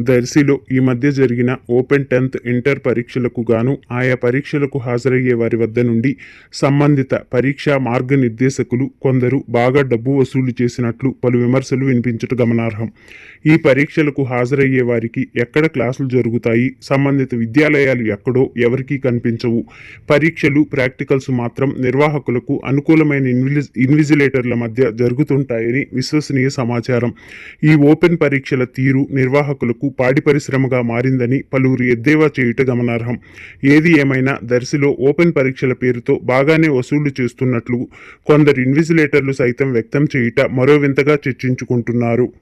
దర్శిలో ఈ మధ్య జరిగిన ఓపెన్ టెన్త్ ఇంటర్ పరీక్షలకు గాను ఆయా పరీక్షలకు హాజరయ్యే వారి వద్ద నుండి సంబంధిత పరీక్షా మార్గనిర్దేశకులు కొందరు బాగా డబ్బు వసూలు చేసినట్లు పలు విమర్శలు వినిపించట గమనార్హం. ఈ పరీక్షలకు హాజరయ్యే వారికి ఎక్కడ క్లాసులు జరుగుతాయి? సంబంధిత విద్యాలయాలు ఎక్కడో? ఎవరికీ కనిపించవు. పరీక్షలు ప్రాక్టికల్స్ మాత్రం నిర్వాహకులకు అనుకూలమైన ఇన్విజి ఇన్విజిలేటర్ల మధ్య జరుగుతుంటాయని విశ్వసనీయ సమాచారం. ఈ ఓపెన్ పరీక్షల తీరు నిర్వాహకులకు పాడి పరిశ్రమగా మారిందని పలువురు ఎద్దేవా చేయుట గమనార్హం. ఏది ఏమైనా దర్శిలో ఓపెన్ పరీక్షల పేరుతో బాగానే వసూళ్ళు చేస్తున్నట్లు కొందరు ఇన్విజిలేటర్లు సైతం వ్యక్తం చేయుట మరో వింతగా చర్చించుకుంటున్నారు.